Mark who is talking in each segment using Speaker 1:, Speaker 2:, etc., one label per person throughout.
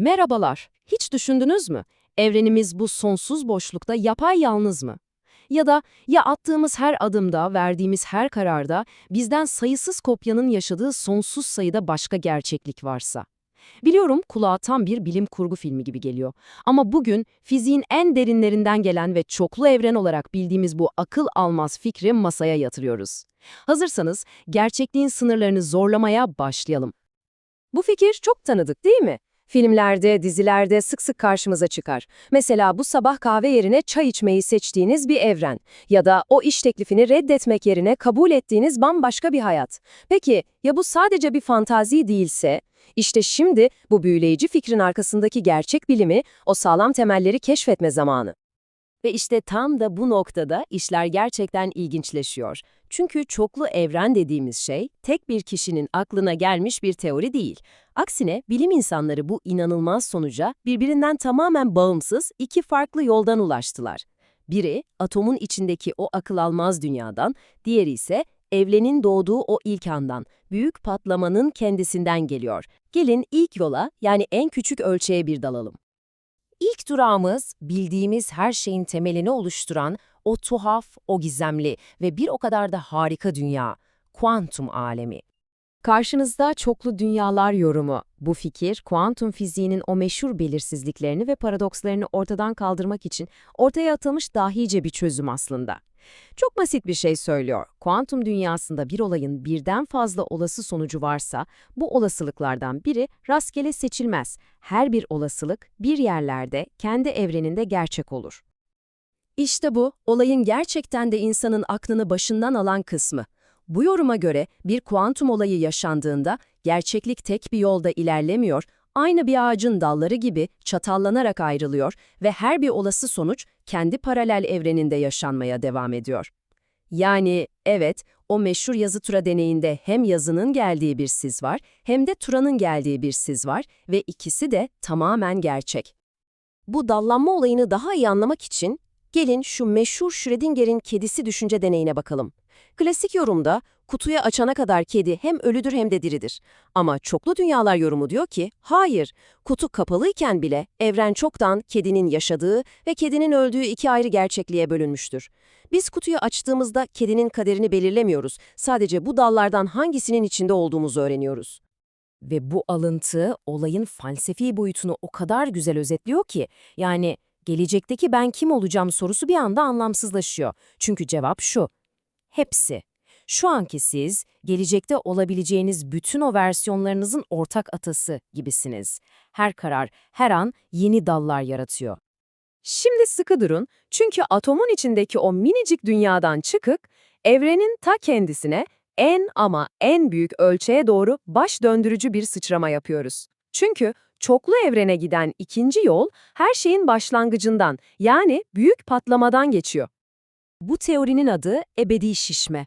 Speaker 1: Merhabalar. Hiç düşündünüz mü? Evrenimiz bu sonsuz boşlukta yapay yalnız mı? Ya da ya attığımız her adımda, verdiğimiz her kararda bizden sayısız kopyanın yaşadığı sonsuz sayıda başka gerçeklik varsa? Biliyorum kulağa tam bir bilim kurgu filmi gibi geliyor. Ama bugün fiziğin en derinlerinden gelen ve çoklu evren olarak bildiğimiz bu akıl almaz fikri masaya yatırıyoruz. Hazırsanız gerçekliğin sınırlarını zorlamaya başlayalım. Bu fikir çok tanıdık değil mi? Filmlerde, dizilerde sık sık karşımıza çıkar. Mesela bu sabah kahve yerine çay içmeyi seçtiğiniz bir evren ya da o iş teklifini reddetmek yerine kabul ettiğiniz bambaşka bir hayat. Peki ya bu sadece bir fantazi değilse? İşte şimdi bu büyüleyici fikrin arkasındaki gerçek bilimi, o sağlam temelleri keşfetme zamanı. Ve işte tam da bu noktada işler gerçekten ilginçleşiyor. Çünkü çoklu evren dediğimiz şey tek bir kişinin aklına gelmiş bir teori değil. Aksine bilim insanları bu inanılmaz sonuca birbirinden tamamen bağımsız iki farklı yoldan ulaştılar. Biri atomun içindeki o akıl almaz dünyadan, diğeri ise evrenin doğduğu o ilk andan, büyük patlamanın kendisinden geliyor. Gelin ilk yola yani en küçük ölçeğe bir dalalım. İlk durağımız bildiğimiz her şeyin temelini oluşturan o tuhaf, o gizemli ve bir o kadar da harika dünya, kuantum alemi. Karşınızda çoklu dünyalar yorumu. Bu fikir, kuantum fiziğinin o meşhur belirsizliklerini ve paradokslarını ortadan kaldırmak için ortaya atılmış dahice bir çözüm aslında. Çok basit bir şey söylüyor. Kuantum dünyasında bir olayın birden fazla olası sonucu varsa, bu olasılıklardan biri rastgele seçilmez. Her bir olasılık bir yerlerde, kendi evreninde gerçek olur. İşte bu, olayın gerçekten de insanın aklını başından alan kısmı. Bu yoruma göre bir kuantum olayı yaşandığında gerçeklik tek bir yolda ilerlemiyor, aynı bir ağacın dalları gibi çatallanarak ayrılıyor ve her bir olası sonuç kendi paralel evreninde yaşanmaya devam ediyor. Yani evet, o meşhur yazı tura deneyinde hem yazının geldiği bir siz var, hem de turanın geldiği bir siz var ve ikisi de tamamen gerçek. Bu dallanma olayını daha iyi anlamak için gelin şu meşhur Schrödinger'in kedisi düşünce deneyine bakalım. Klasik yorumda kutuyu açana kadar kedi hem ölüdür hem de diridir. Ama çoklu dünyalar yorumu diyor ki, hayır, kutu kapalıyken bile evren çoktan kedinin yaşadığı ve kedinin öldüğü iki ayrı gerçekliğe bölünmüştür. Biz kutuyu açtığımızda kedinin kaderini belirlemiyoruz, sadece bu dallardan hangisinin içinde olduğumuzu öğreniyoruz. Ve bu alıntı olayın felsefi boyutunu o kadar güzel özetliyor ki, yani gelecekteki ben kim olacağım sorusu bir anda anlamsızlaşıyor. Çünkü cevap şu, hepsi. Şu anki siz, gelecekte olabileceğiniz bütün o versiyonlarınızın ortak atası gibisiniz. Her karar, her an yeni dallar yaratıyor. Şimdi sıkı durun çünkü atomun içindeki o minicik dünyadan çıkık, evrenin ta kendisine en ama en büyük ölçeğe doğru baş döndürücü bir sıçrama yapıyoruz. Çünkü çoklu evrene giden ikinci yol her şeyin başlangıcından yani büyük patlamadan geçiyor. Bu teorinin adı ebedi şişme.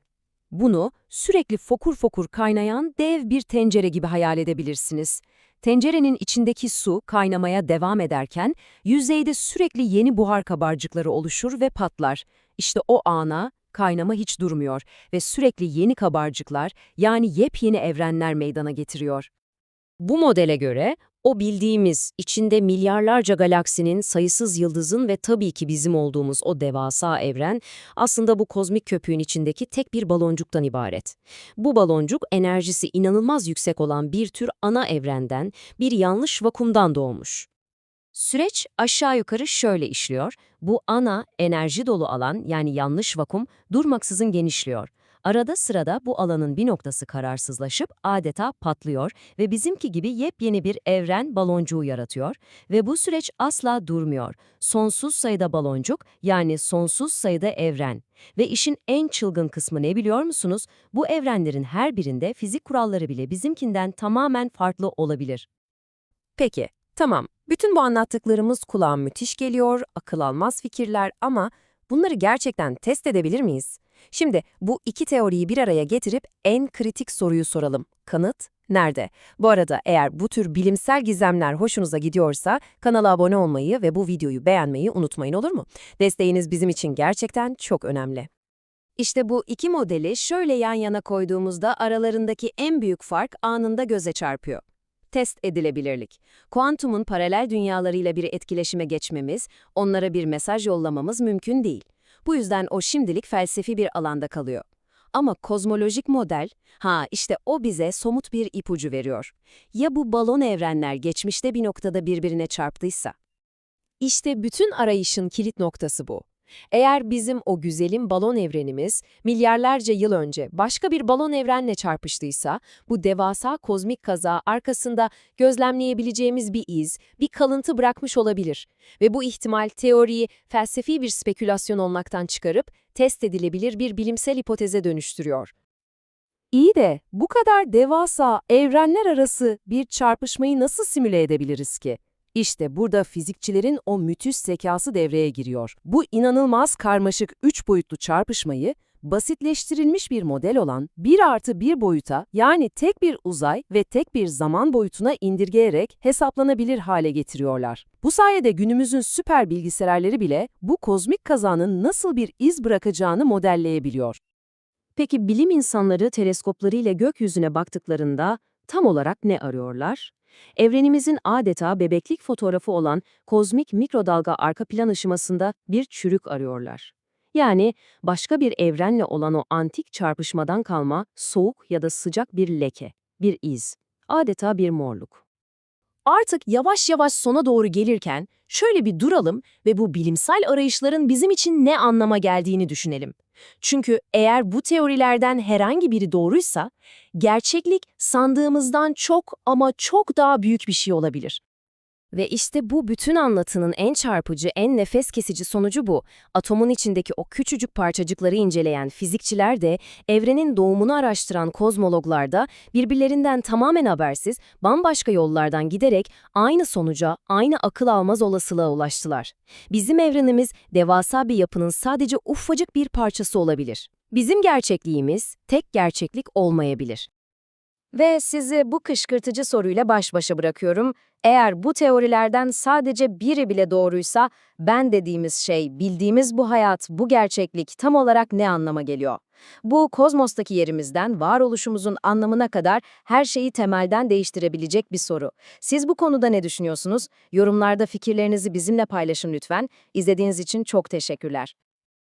Speaker 1: Bunu sürekli fokur fokur kaynayan dev bir tencere gibi hayal edebilirsiniz. Tencerenin içindeki su kaynamaya devam ederken yüzeyde sürekli yeni buhar kabarcıkları oluşur ve patlar. İşte o ana kaynama hiç durmuyor ve sürekli yeni kabarcıklar yani yepyeni evrenler meydana getiriyor. Bu modele göre o bildiğimiz, içinde milyarlarca galaksinin, sayısız yıldızın ve tabii ki bizim olduğumuz o devasa evren aslında bu kozmik köpüğün içindeki tek bir baloncuktan ibaret. Bu baloncuk enerjisi inanılmaz yüksek olan bir tür ana evrenden, bir yanlış vakumdan doğmuş. Süreç aşağı yukarı şöyle işliyor. Bu ana, enerji dolu alan yani yanlış vakum durmaksızın genişliyor. Arada sırada bu alanın bir noktası kararsızlaşıp adeta patlıyor ve bizimki gibi yepyeni bir evren baloncuğu yaratıyor ve bu süreç asla durmuyor. Sonsuz sayıda baloncuk yani sonsuz sayıda evren. Ve işin en çılgın kısmı ne biliyor musunuz? Bu evrenlerin her birinde fizik kuralları bile bizimkinden tamamen farklı olabilir. Peki, tamam. Bütün bu anlattıklarımız kulağa müthiş geliyor, akıl almaz fikirler ama bunları gerçekten test edebilir miyiz? Şimdi bu iki teoriyi bir araya getirip en kritik soruyu soralım. Kanıt nerede? Bu arada eğer bu tür bilimsel gizemler hoşunuza gidiyorsa kanala abone olmayı ve bu videoyu beğenmeyi unutmayın olur mu? Desteğiniz bizim için gerçekten çok önemli. İşte bu iki modeli şöyle yan yana koyduğumuzda aralarındaki en büyük fark anında göze çarpıyor. test edilebilirlik. Kuantumun paralel dünyalarıyla bir etkileşime geçmemiz, onlara bir mesaj yollamamız mümkün değil. Bu yüzden o şimdilik felsefi bir alanda kalıyor. Ama kozmolojik model, ha işte o bize somut bir ipucu veriyor. Ya bu balon evrenler geçmişte bir noktada birbirine çarptıysa? İşte bütün arayışın kilit noktası bu. Eğer bizim o güzelim balon evrenimiz milyarlarca yıl önce başka bir balon evrenle çarpıştıysa, bu devasa kozmik kaza arkasında gözlemleyebileceğimiz bir iz, bir kalıntı bırakmış olabilir. Ve bu ihtimal teoriyi felsefi bir spekülasyon olmaktan çıkarıp test edilebilir bir bilimsel hipoteze dönüştürüyor. İyi de bu kadar devasa evrenler arası bir çarpışmayı nasıl simüle edebiliriz ki? İşte burada fizikçilerin o müthiş zekası devreye giriyor. Bu inanılmaz karmaşık üç boyutlu çarpışmayı basitleştirilmiş bir model olan 1 artı 1 boyuta yani tek bir uzay ve tek bir zaman boyutuna indirgeyerek hesaplanabilir hale getiriyorlar. Bu sayede günümüzün süper bilgisayarları bile bu kozmik kazanın nasıl bir iz bırakacağını modelleyebiliyor. Peki bilim insanları teleskoplarıyla gökyüzüne baktıklarında tam olarak ne arıyorlar? Evrenimizin adeta bebeklik fotoğrafı olan kozmik mikrodalga arka plan ışımasında bir çürük arıyorlar. Yani başka bir evrenle olan o antik çarpışmadan kalma soğuk ya da sıcak bir leke, bir iz, adeta bir morluk. Artık yavaş yavaş sona doğru gelirken şöyle bir duralım ve bu bilimsel arayışların bizim için ne anlama geldiğini düşünelim. Çünkü eğer bu teorilerden herhangi biri doğruysa, gerçeklik sandığımızdan çok ama çok daha büyük bir şey olabilir. Ve işte bu bütün anlatının en çarpıcı, en nefes kesici sonucu bu. Atomun içindeki o küçücük parçacıkları inceleyen fizikçiler de, evrenin doğumunu araştıran kozmologlar da birbirlerinden tamamen habersiz, bambaşka yollardan giderek aynı sonuca, aynı akıl almaz olasılığa ulaştılar. Bizim evrenimiz devasa bir yapının sadece ufacık bir parçası olabilir. Bizim gerçekliğimiz tek gerçeklik olmayabilir. Ve sizi bu kışkırtıcı soruyla baş başa bırakıyorum. Eğer bu teorilerden sadece biri bile doğruysa, ben dediğimiz şey, bildiğimiz bu hayat, bu gerçeklik tam olarak ne anlama geliyor? Bu kozmostaki yerimizden varoluşumuzun anlamına kadar her şeyi temelden değiştirebilecek bir soru. Siz bu konuda ne düşünüyorsunuz? Yorumlarda fikirlerinizi bizimle paylaşın lütfen. İzlediğiniz için çok teşekkürler.